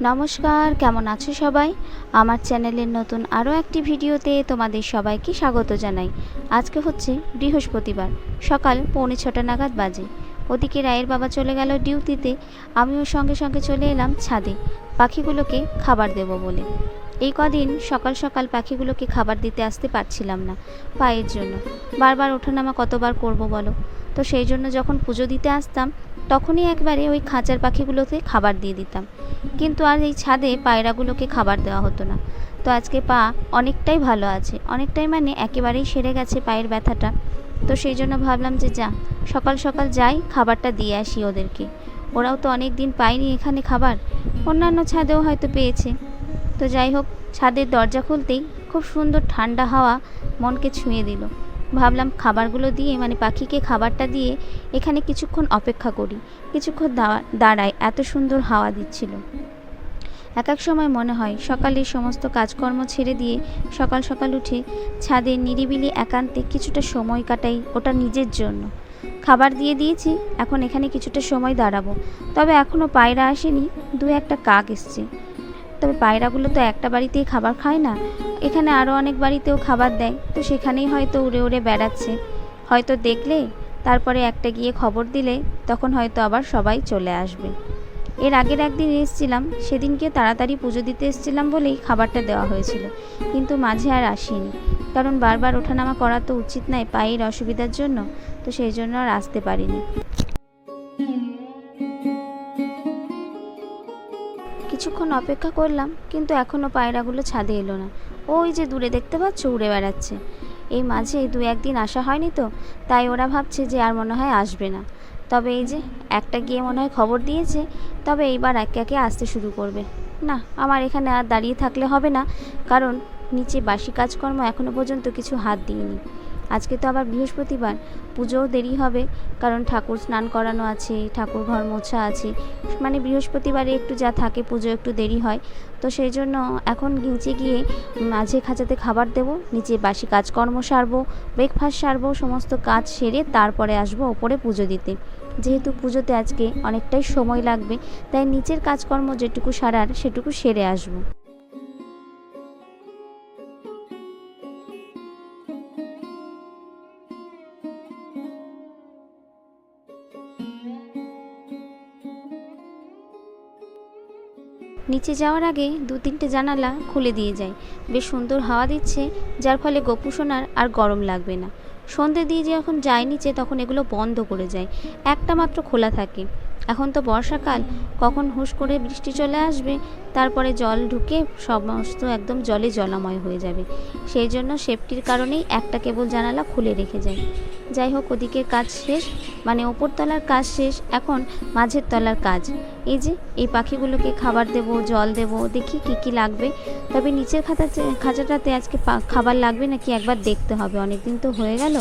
নমস্কার, কেমন আছো সবাই? আমার চ্যানেলের নতুন আরও একটি ভিডিওতে তোমাদের সবাইকে স্বাগত জানাই। আজকে হচ্ছে বৃহস্পতিবার, সকাল পৌনে ছটা নাগাদ বাজে। ওদিকে রায়ের বাবা চলে গেল ডিউটিতে, আমিও সঙ্গে সঙ্গে চলে এলাম ছাদে। পাখিগুলোকে খাবার দেব বলে। এই কদিন সকাল সকাল পাখিগুলোকে খাবার দিতে আসতে পারছিলাম না পায়ের জন্য। বারবার ওঠানামা কতবার করব বলো? তো সেই জন্য যখন পুজো দিতে আসতাম, তখনই একবারে ওই খাঁচার পাখিগুলোকে খাবার দিয়ে দিতাম। কিন্তু আর এই ছাদে পায়রাগুলোকে খাবার দেওয়া হতো না। তো আজকে পা অনেকটাই ভালো আছে। অনেকটাই মানে একেবারেই সেরে গেছে পায়ের ব্যথাটা। তো সেই জন্য ভাবলাম যে যা, সকাল সকাল যাই, খাবারটা দিয়ে আসি ওদেরকে। ওরাও তো অনেক দিন পায়নি এখানে খাবার। অন্যান্য ছাদেও হয়তো পেয়েছে। তো যাই হোক, ছাদের দরজা খুলতেই খুব সুন্দর ঠান্ডা হাওয়া মনকে ছুঁয়ে দিল। ভাবলাম খাবারগুলো দিয়ে মানে পাখিকে খাবারটা দিয়ে এখানে কিছুক্ষণ অপেক্ষা করি। কিছুক্ষণ দাঁড়া- দাঁড়াই এত সুন্দর হাওয়া দিচ্ছিল। এক এক সময় মনে হয় সকালে সমস্ত কাজকর্ম ছেড়ে দিয়ে সকাল সকাল উঠে ছাদে নিরিবিলি একান্তে কিছুটা সময় কাটাই ওটা নিজের জন্য। খাবার দিয়ে দিয়েছি, এখন এখানে কিছুটা সময় দাঁড়াবো। তবে এখনও পায়রা আসেনি, দু একটা কাক এসছে। তবে পায়রাগুলো তো একটা বাড়িতেই খাবার খায় না। এখানে আরও অনেক বাড়িতেও খাবার দেয়, তো সেখানেই হয়তো উড়ে উড়ে বেড়াচ্ছে। হয়তো দেখলে, তারপরে একটা গিয়ে খবর দিলে, তখন হয়তো আবার সবাই চলে আসবে। এর আগের একদিন এসেছিলাম, সেদিনকে তাড়াতাড়ি পুজো দিতে এসেছিলাম বলেই খাবারটা দেওয়া হয়েছিল, কিন্তু মাঝে আর আসিনি। কারণ বারবার ওঠানামা করা তো উচিত নয় পায়ের অসুবিধার জন্য, তো সেই জন্য আর আসতে পারিনি। কিছুক্ষণ অপেক্ষা করলাম, কিন্তু এখনও পায়রাগুলো ছাদে এলো না। ওই যে দূরে দেখতে পাচ্ছ, উড়ে বেড়াচ্ছে। এই মাঝে দু একদিন আসা হয়নি তো, তাই ওরা ভাবছে যে আর মনে হয় আসবে না। তবে এই যে, একটা গিয়ে মনে হয় খবর দিয়েছে, তবে এইবার একে একে আসতে শুরু করবে। না, আমার এখানে আর দাঁড়িয়ে থাকলে হবে না, কারণ নিচে বাসি কাজকর্ম এখনও পর্যন্ত কিছু হাত দিইনি। আজকে তো আবার বৃহস্পতিবার, পুজোও দেরি হবে, কারণ ঠাকুর স্নান করানো আছে, ঠাকুর ঘর মোছা আছে মানে বৃহস্পতিবারে একটু যা থাকে পুজো একটু দেরি হয়, তো সেই জন্য এখন নিচে গিয়ে মাঝে খাঁচাতে খাবার দেবো, নিচে বাসি কাজকর্ম সারবো ব্রেকফাস্ট সারবো, সমস্ত কাজ সেরে তারপরে আসব ওপরে পুজো দিতে। যেহেতু পুজোতে আজকে অনেকটাই সময় লাগবে, তাই নিচের কাজকর্ম যেটুকু সারার সেটুকু সেরে আসব। নিচে যাওয়ার আগে দু তিনটে জানালা খুলে দিয়ে যায়। বেশ সুন্দর হাওয়া দিচ্ছে, যার ফলে গপু সোনার আর গরম লাগবে না। সন্ধে দিয়ে যখন যায় নিচে, তখন এগুলো বন্ধ করে যায়। একটা মাত্র খোলা থাকে। এখন তো বর্ষাকাল, কখন হুশ করে বৃষ্টি চলে আসবে, তারপরে জল ঢুকে সমস্ত একদম জলে জলাময় হয়ে যাবে। সেই জন্য সেফটির কারণেই একটা কেবল জানালা খুলে রেখে যায়। যাই হোক, ওদিকের কাজ শেষ মানে ওপরতলার কাজ শেষ, এখন মাঝের তলার কাজ। এই যে, এই পাখিগুলোকে খাবার দেব, জল দেব, দেখি কি কি লাগবে। তবে নিচের খাতা খাঁচাটাতে আজকে খাবার লাগবে নাকি একবার দেখতে হবে অনেক দিন তো হয়ে গেল।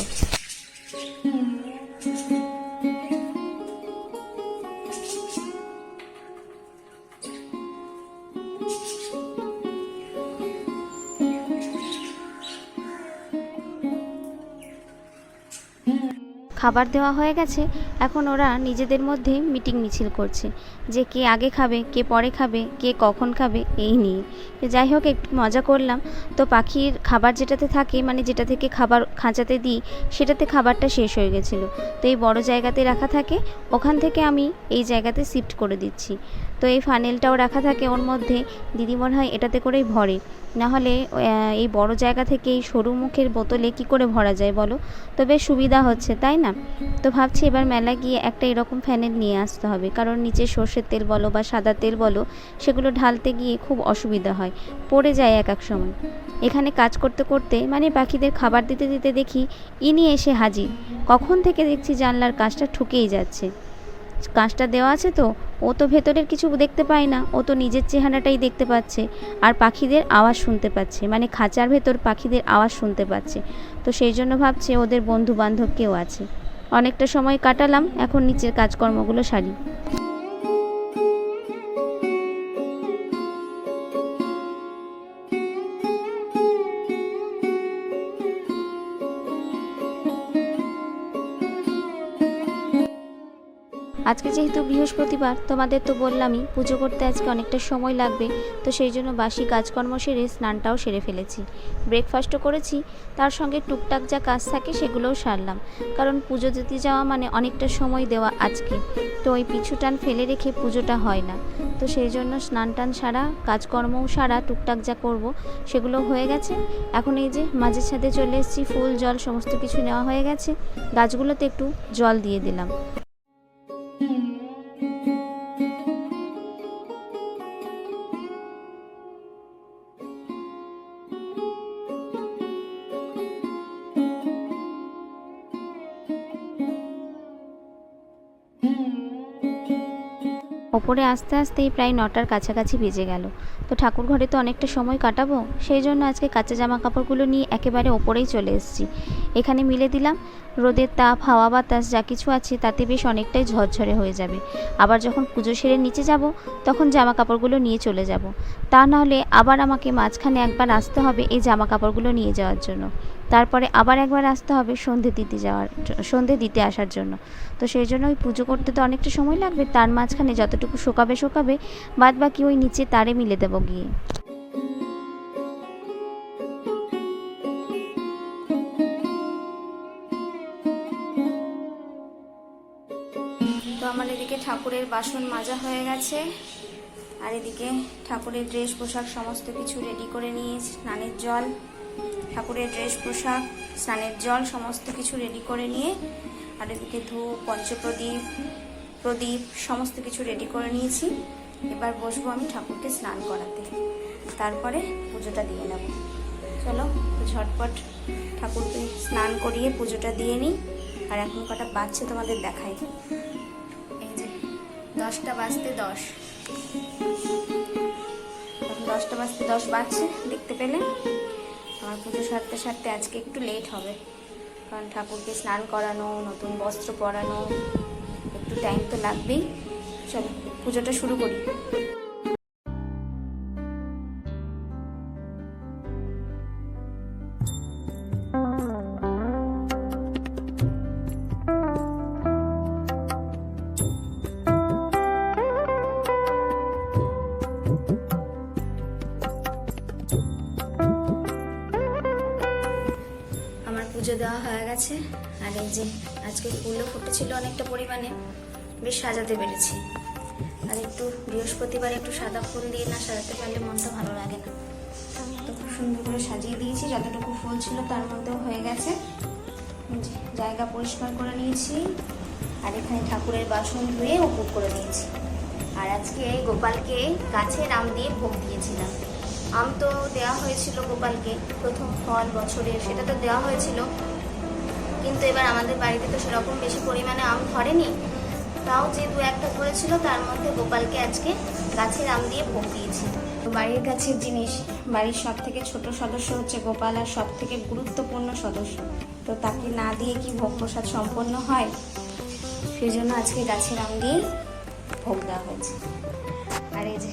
খাবার দেওয়া হয়ে গেছে, এখন ওরা নিজেদের মধ্যে মিটিং মিছিল করছে, যে কে আগে খাবে, কে পরে খাবে, কে কখন খাবে, এই নিয়ে। যাই হোক, একটু মজা করলাম। তো পাখির খাবার যেটাতে থাকে মানে যেটা থেকে খাবার খাঁচাতে দিই, সেটাতে খাবারটা শেষ হয়ে গেছিল। তো এই বড় জায়গাতে রাখা থাকে, ওখান থেকে আমি এই জায়গাতে শিফট করে দিচ্ছি। তো এই ফানেলটাও রাখা থাকে, ওর মধ্যে দিদি মনে হয় এটাতে করেই ভরে। নাহলে এই বড় জায়গা থেকে এই সরু মুখের বোতলে কি করে ভরা যায় বলো? তো বেশ সুবিধা হচ্ছে, তাই না? তো ভাবছি এবার মেলা গিয়ে একটা এরকম ফ্যানেল নিয়ে আসতে হবে। কারণ নিচে সর্ষের তেল বলো বা সাদা তেল বলো, সেগুলো ঢালতে গিয়ে খুব অসুবিধা হয়। পড়ে যায় এক এক সময়। এখানে কাজ করতে করতে মানে পাখিদের খাবার দিতে দিতে দেখি, ইনি এসে হাজির। কখন থেকে দেখছি জানলার কাজটা ঠুকেই যাচ্ছে। কাঁচটা দেওয়া আছে তো ও তো ভেতরের কিছু দেখতে পায় না। ও তো নিজের চেহারাটাই দেখতে পাচ্ছে আর পাখিদের আওয়াজ শুনতে পাচ্ছে। মানে খাঁচার ভেতর পাখিদের আওয়াজ শুনতে পাচ্ছে। তো সেই জন্য ভাবছে ওদের বন্ধু বান্ধব কেউ আছে। অনেকটা সময় কাটালাম, এখন নিচের কাজকর্মগুলো সারি। আজকে যেহেতু বৃহস্পতিবার, তোমাদের তো বললামই, পুজো করতে আজকে অনেকটা সময় লাগবে, তো সেই জন্য বাসি কাজকর্ম সেরে স্নানটাও সেরে ফেলেছি। ব্রেকফাস্টও করেছি, তার সঙ্গে টুকটাক যা কাজ থাকে সেগুলোও সারলাম, কারণ পুজো দিতে যাওয়া মানে অনেকটা সময় দেওয়া আজকে, তো ওই পিছু টান ফেলে রেখে পুজোটা হয় না। তো সেই জন্য স্নান টান সারা, কাজকর্মও সারা, টুকটাক যা করব সেগুলো হয়ে গেছে। এখন এই যে মাঝে ছাদে চলে এসেছি, ফুল, জল, সমস্ত কিছু নেওয়া হয়ে গেছে, গাছগুলোতে একটু জল দিয়ে দিলাম। ওপরে আস্তে আস্তেই প্রায় নটার কাছাকাছি বেজে গেল। তো ঠাকুর ঘরে তো অনেকটা সময় কাটাবো? সেই জন্য আজকে কাঁচা জামা কাপড়গুলো নিয়ে একেবারে ওপরেই চলে এসেছি। এখানে মিলে দিলাম। রোদের তাপ, হাওয়া, বাতাস যা কিছু আছে তাতে বেশ অনেকটাই ঝরঝরে হয়ে যাবে। আবার যখন পুজো সেরে নিচে যাব, তখন জামা কাপড়গুলো নিয়ে চলে যাব। তা নাহলে আবার আমাকে মাঝখানে একবার আসতে হবে এই জামা কাপড়গুলো নিয়ে যাওয়ার জন্য। তারপরে আবার একবার আসতে হবে সন্ধে দিতে যাওয়ার সন্ধে দিতে আসার জন্য। তো সেই জন্য ওই পুজো করতে তো অনেকটা সময় লাগবে, তার মাঝখানে যতটুকু শোকাবে শোকাবে বাদ বাকি ওই নিচে তারে মিলে দেবো গিয়ে। তো আমার এদিকে ঠাকুরের বাসন মাজা হয়ে গেছে। আর এদিকে ঠাকুরের ড্রেস পোশাক সমস্ত কিছু রেডি করে নিয়ে স্নানের জল, ঠাকুরের ড্রেস পোশাক, স্নানের জল সমস্ত কিছু রেডি করে নিয়ে, আর এদিকে ধূপ, পঞ্চপ্রদীপ, প্রদীপ সমস্ত কিছু রেডি করে নিয়েছি। এবার বসবো আমি ঠাকুরকে স্নান করাতে। তারপরে পুজোটা দিয়ে নেব। চলো, ঝটপট ঠাকুরকে স্নান করিয়ে পুজোটা দিয়ে নিই। আর এখন কটা বাজছে তোমাদের দেখাই। দশটা বাজতে দশ। দশটা বাজতে দশ বাজছে, দেখতে পেলে? আমার পুজো সারতে সারতে আজকে একটু লেট হবে। কারণ ঠাকুরকে স্নান করানো, নতুন বস্ত্র পরানো, একটু টাইম তো লাগবেই। চলো, পুজোটা শুরু করি। গেছে। আর এই যে আজকে ফুলও ফুটেছিল অনেকটা পরিমাণে। বেশ সাজাতে পেরেছি। আর একটু বৃহস্পতিবার একটু সাদা ফুল দিয়ে না সাজাতে পারলে মনটা ভালো লাগে না। তো খুব সুন্দর করে সাজিয়ে দিয়েছি। যতটুকু ফুল ছিল তার মধ্যেও হয়ে গেছে। জায়গা পরিষ্কার করে নিয়েছি। আর এখানে ঠাকুরের বাসন ধুয়ে উপভোগ করে নিয়েছি। আর আজকে গোপালকে গাছের আম দিয়ে ভোগ দিয়েছিলাম। আম তো দেওয়া হয়েছিল গোপালকে। প্রথম ফল বছরের সেটা তো দেওয়া হয়েছিল। কিন্তু এবার আমাদের বাড়িতে তো সেরকম বেশি পরিমাণে আম ধরেনি। তাও যে দু একটা ধরেছিল, তার মধ্যে গোপালকে আজকে গাছের আম দিয়ে ভোগ দিয়েছি। বাড়ির গাছের জিনিস, বাড়ির সব থেকে ছোট সদস্য হচ্ছে গোপাল আর সব থেকে গুরুত্বপূর্ণ সদস্য। তো তাকে না দিয়ে কি ভোগ প্রসাদ সম্পন্ন হয়? সেই জন্য আজকে গাছের আম দিয়েই ভোগ দেওয়া হয়েছে। আর এই যে,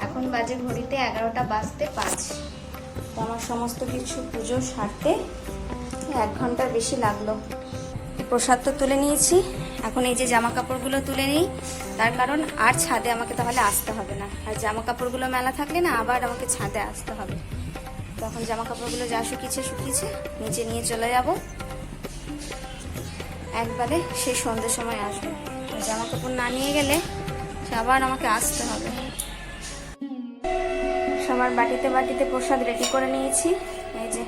এখন বাজে ঘড়িতে এগারোটা বাজতে পাঁচ। তো আমার সমস্ত কিছু পুজো সারতে এক ঘণ্টার বেশি লাগল। প্রসাদ তো তুলে নিয়েছি। এখন এই যে জামা কাপড়গুলো তুলে নিই, তার কারণ আর ছাদে আমাকে তাহলে আসতে হবে না। আর জামা কাপড়গুলো মেলা থাকলে না আবার আমাকে ছাদে আসতে হবে। তখন জামা কাপড়গুলো যা শুকিয়েছে শুকিয়েছে, নিচে নিয়ে চলে যাব। একবারে সেই সন্ধ্যের সময় আসবে। জামা কাপড় না নিয়ে গেলে আবার আমাকে আসতে হবে। সবার বাটিতে বাটিতে প্রসাদ রেডি করে নিয়েছি। এই যে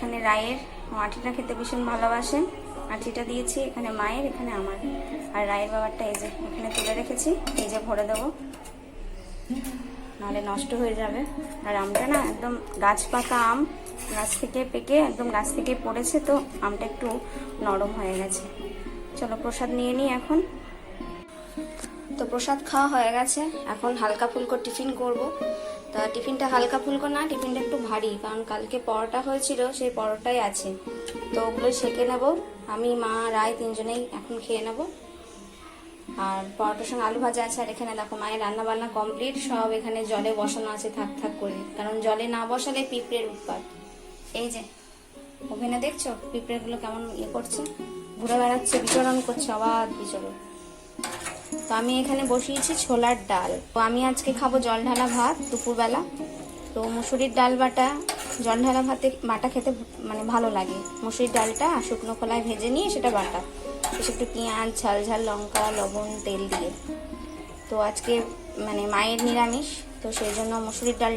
এখানে রায়ের মাটিটা খেতে ভীষণ ভালোবাসেন। আটিটা দিয়েছি এখানে মায়ের, এখানে আমার। আর রায়ের বাবারটা এই যে এখানে তুলে রেখেছি, এই যে ভরে দেবো। নাহলে নষ্ট হয়ে যাবে। আর আমটা না একদম গাছ পাকা আম, গাছ থেকে পেকে, একদম গাছ থেকে পড়েছে তো, আমটা একটু নরম হয়ে গেছে। চলো প্রসাদ নিয়ে নিই এখন। তো প্রসাদ খাওয়া হয়ে গেছে। এখন হালকা ফুলকো টিফিন করব। তা টিফিনটা হালকা ফুলকো না, টিফিনটা একটু ভারী, কারণ কালকে পরোটা হয়েছিল, সেই পরোটাই আছে। তো ওগুলো সেঁকে নেব, আমি, মা, রায় তিনজনেই এখন খেয়ে নেব। আর পরোটার সঙ্গে আলু ভাজা আছে, আর এখানে দেখো মায়ের রান্না বান্না কমপ্লিট, সব এখানে জলে বসানো আছে থাক থাক করে। কারণ জলে না বসালে পিঁপড়ের উৎপাত। এই যে, ওভেনে দেখছ? পিঁপড়েগুলো কেমন ইয়ে করছে? ঘুরে বেড়াচ্ছে, বিচরণ করছে, অবাধ বিচরণ। তো আমি এখানে বসিয়েছি ছোলার ডাল। তো আমি আজকে খাব জল ঢালা ভাত দুপুরবেলা। তো মুসুরির ডাল বাটা জল ঢালা ভাতে বাটা খেতে মানে ভালো লাগে। মুসুরির ডালটা শুকনো খোলায় ভেজে নিয়ে সেটা বাটা। বেশ একটু পেঁয়াজ, ঝাল ঝাল লঙ্কা, লবণ, তেল দিয়ে। তো আজকে মানে মায়ের নিরামিষ, তো সেই জন্য মুসুরির ডাল,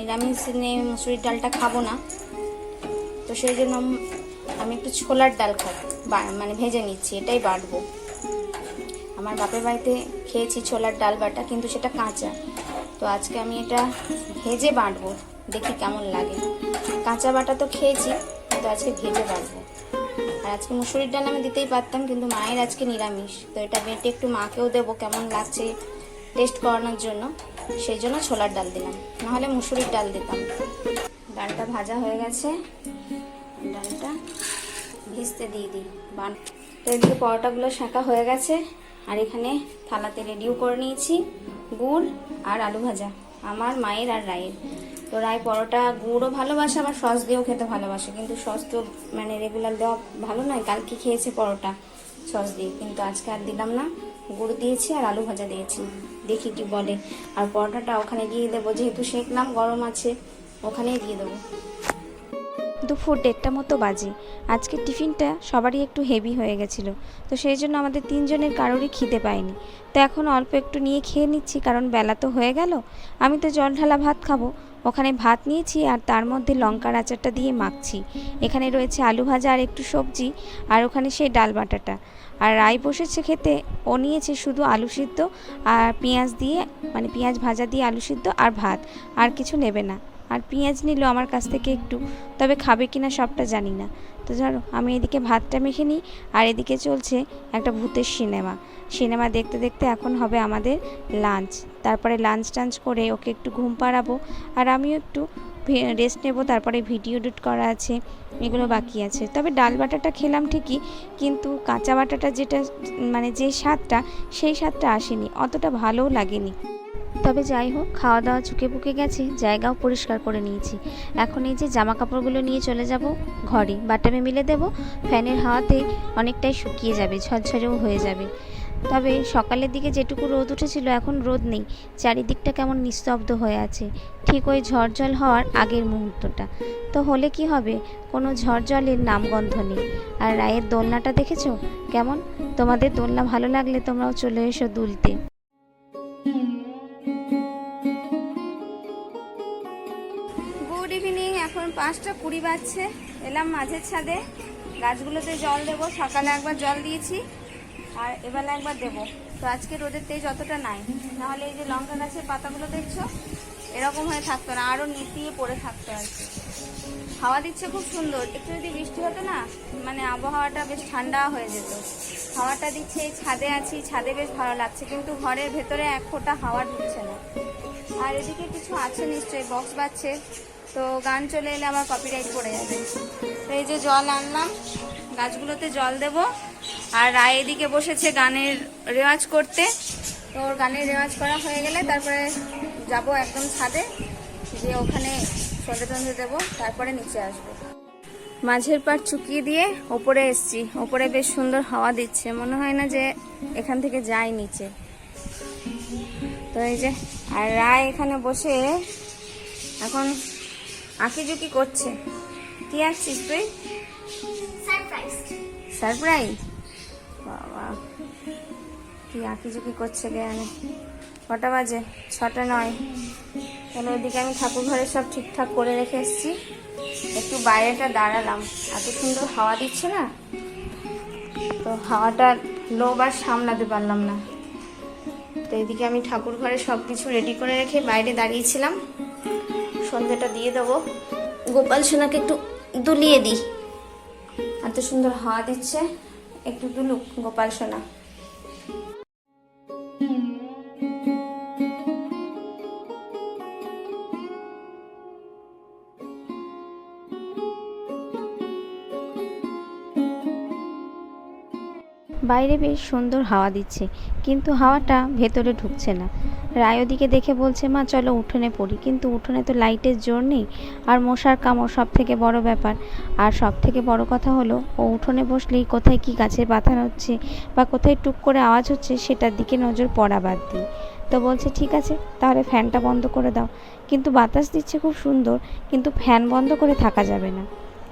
নিরামিষ দিনে মুসুরির ডালটা খাব না। তো সেই জন্য আমি একটু ছোলার ডাল খাব মানে ভেজে নিচ্ছি, এটাই বাটবো। আমার বাপের বাড়িতে খেয়েছি ছোলার ডাল বাটা, কিন্তু সেটা কাঁচা। তো আজকে আমি এটা ভেজে বাঁটবো, দেখি কেমন লাগে। কাঁচা বাটা তো খেয়েছি, কিন্তু আজকে ভেজে বাটবো। আর আজকে মুসুরির ডাল আমি দিতেই পারতাম, কিন্তু মায়ের আজকে নিরামিষ। তো এটা বেটে একটু মাকেও দেবো, কেমন লাগছে টেস্ট করানোর জন্য। সেই জন্য ছোলার ডাল দিলাম, নাহলে মুসুরির ডাল দিতাম। ডালটা ভাজা হয়ে গেছে। ডালটা ভিজতে দিয়ে দিই। বান তো এদিকে পরোটাগুলো শাঁকা হয়ে গেছে। আর এখানে থালাতে রেডিও করে নিয়েছি, গুড় আর আলু ভাজা, আমার, মায়ের আর রায়ের। তো রায় পরোটা, গুড়ও ভালোবাসে, আবার সস দিয়েও খেতে ভালোবাসে, কিন্তু সস তো মানে রেগুলার দেওয়া ভালো নয়, কালকে খেয়েছে পরোটা, সস দিয়ে, কিন্তু আজকে আর দিলাম না, গুড় দিয়েছি আর আলু ভাজা দিয়েছি, দেখি কি বলে। আর পরোটাটা ওখানে দিয়ে দেবো, যেহেতু শেখলাম গরম আছে, ওখানেই দিয়ে দেবো। দুপুর দেড়টা মতো বাজে। আজকে টিফিনটা সবারই একটু হেভি হয়ে গেছিল। তো সেই জন্য আমাদের তিনজনের কারোরই খিদে পায়নি। তো এখন অল্প একটু নিয়ে খেয়ে নিচ্ছি, কারণ বেলা তো হয়ে গেল। আমি তো জল ঢালা ভাত খাব। ওখানে ভাত নিয়েছি আর তার মধ্যে লঙ্কার আচারটা দিয়ে মাখছি। এখানে রয়েছে আলু ভাজা আর একটু সবজি, আর ওখানে সেই ডাল বাটাটা। আর রাই বসেছে খেতে, ও নিয়েছে শুধু আলু সিদ্ধ আর পেঁয়াজ দিয়ে মানে পেঁয়াজ ভাজা দিয়ে আলু সিদ্ধ আর ভাত। আর কিছু নেবে না। আর পেঁয়াজ নিল আমার কাছ থেকে একটু। তবে খাবে কিনা সবটা জানি না। তো ধরো, আমি এদিকে ভাতটা মেখে নিই, আর এদিকে চলছে একটা ভূতের সিনেমা। সিনেমা দেখতে দেখতে এখন হবে আমাদের লাঞ্চ তারপরে লাঞ্চ টাঞ্চ করে ওকে একটু ঘুম পাড়াবো, আর আমিও একটু রেস্ট নেব, তারপরে ভিডিও এডিট করা আছে, এগুলো বাকি আছে। তবে ডাল বাটাটা খেলাম ঠিকই, কিন্তু কাঁচা বাটাটা যেটা মানে যে স্বাদটা, সেই স্বাদটা আসেনি, অতটা ভালোও লাগেনি। তবে যাই হোক খাওয়া দাওয়া চুকে পুকে গেছে, জায়গাও পরিষ্কার করে নিয়েছি। এখন এই যে জামা কাপড়গুলো নিয়ে চলে যাব ঘরে, বাটামে মিলে দেব, ফ্যানের হাওয়াতে অনেকটাই শুকিয়ে যাবে, ঝরঝরেও হয়ে যাবে। তবে সকালের দিকে যেটুকু রোদ উঠেছিল, এখন রোদ নেই, চারিদিকটা কেমন নিস্তব্ধ হয়ে আছে। ঠিক ওই ঝড় জল হওয়ার আগের মুহূর্তটা। তো হলে কি হবে? কোনো ঝড় জলের নামগন্ধ নেই। আর রায়ের দোলনাটা দেখেছ? কেমন? তোমাদের দোলনা ভালো লাগলে তোমরাও চলে এসো দুলতে। গুড ইভিনিং এখন পাঁচটা কুড়ি বাজছে। এলাম মাঝের ছাদে। গাছগুলোতে জল দেবো, সকালে একবার জল দিয়েছি, আর এবেলা একবার দেবো। তো আজকে রোদের তেজ অতটা নাই। নাহলে এই যে লঙ্কা গাছের পাতাগুলো দেখছ, এরকম হয়ে থাকতো না আরও নিতিয়ে পড়ে থাকতো আর কি। হাওয়া দিচ্ছে খুব সুন্দর। একটু যদি বৃষ্টি হতো না মানে আবহাওয়াটা বেশ ঠান্ডা হয়ে যেত। হাওয়াটা দিচ্ছে ছাদে আছি, ছাদে বেশ ভালো লাগছে, কিন্তু ঘরের ভেতরে এক ফোঁটা হাওয়া ঢুকছে না। আর এদিকে কিছু আছে নিশ্চয়ই বক্স বাজছে। তো গান চলে এলে আমার কপিরাইট পড়ে যাবে। তো এই যে জল আনলাম, গাছগুলোতে জল দেব। আর রায় এদিকে বসেছে গানের রেওয়াজ করতে। তো ওর গানের রেওয়াজ করা হয়ে গেলে তারপরে যাব একদম ছাদে। দিয়ে ওখানে সন্ধে টন্ধে দেবো, তারপরে নিচে আসব। মাঝের পাট চুকিয়ে দিয়ে ওপরে এসছি। ওপরে বেশ সুন্দর হাওয়া দিচ্ছে। মনে হয় না যে এখান থেকে যাই নিচে। তো এই যে আর রায় এখানে বসে এখন আঁকি আঁকিঝুঁকি করছে। কি আঁকছিস তুই? সারপ্রাইজ বাবা কি আঁকিঝুঁকি করছে জ্ঞানে কটা বাজে? ছটা নয়। তাহলে ওইদিকে আমি ঠাকুর ঘরে সব ঠিকঠাক করে রেখে এসেছি। একটু বাইরেটা দাঁড়ালাম। এত সুন্দর হাওয়া দিচ্ছে না? তো হাওয়াটা লোভ আর সামলাতে পারলাম না। তো এদিকে আমি ঠাকুর ঘরে সব কিছু রেডি করে রেখে বাইরে দাঁড়িয়েছিলাম। সন্ধ্যাটা দিয়ে দেবো। গোপাল সোনাকে একটু দুলিয়ে দিই। এত সুন্দর হাওয়া দিচ্ছে। একটু দুলুক গোপাল সোনা। বাইরে বেশ সুন্দর হাওয়া দিচ্ছে, কিন্তু হাওয়াটা ভেতরে ঢুকছে না। রায় ওদিকে দেখে বলছে, মা, চলো উঠোনে পড়ি। কিন্তু উঠোনে তো লাইটের জোর নেই, আর মশার কামড় সব থেকে বড় ব্যাপার। আর সব থেকে বড় কথা হলো, ও উঠোনে বসলেই কোথায় কি গাছের পাতা হচ্ছে বা কোথায় টুক করে আওয়াজ হচ্ছে, সেটার দিকে নজর পড়া বাদ দিই। তো বলছে, ঠিক আছে, তাহলে ফ্যানটা বন্ধ করে দাও। কিন্তু বাতাস দিচ্ছে খুব সুন্দর, কিন্তু ফ্যান বন্ধ করে থাকা যাবে না।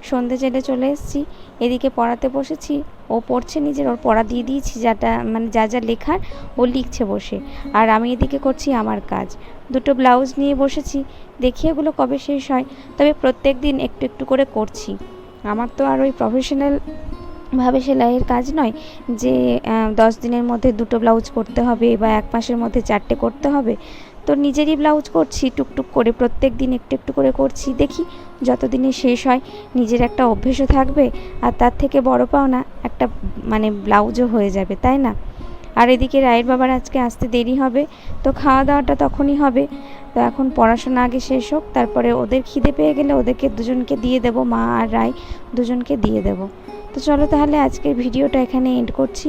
সন্ধে জেলে চলে এসেছি, এদিকে পড়াতে বসেছি ও পড়ছে নিজের, ওর পড়া দিয়ে দিয়েছি যাটা মানে যা যা লেখার, ও লিখছে বসে। আর আমি এদিকে করছি আমার কাজ। দুটো ব্লাউজ নিয়ে বসেছি, দেখি এগুলো কবে শেষ হয়। তবে প্রত্যেক দিন একটু একটু করে করছি। আমার তো আর ওই প্রফেশনাল ভাবে সেলাইয়ের কাজ নয় যে দশ দিনের মধ্যে দুটো ব্লাউজ করতে হবে বা এক মাসের মধ্যে চারটে করতে হবে। তো নিজেরই ব্লাউজ করছি, টুকটুক করে, প্রত্যেক দিন একটু একটু করে করছি। দেখি যতদিনে শেষ হয়, নিজের একটা অভ্যেসও থাকবে আর তার থেকে বড় পাওনা একটা মানে ব্লাউজও হয়ে যাবে, তাই না? আর এদিকে রায়ের বাবার আজকে আসতে দেরি হবে, তো খাওয়া দাওয়াটা তখনই হবে। তো এখন পড়াশোনা আগে শেষ হোক, তারপরে ওদের খিদে পেয়ে গেলে ওদেরকে দুজনকে দিয়ে দেবো, মা আর রায় দুজনকে দিয়ে দেবো। তো চলো তাহলে আজকের ভিডিওটা এখানে এন্ড করছি।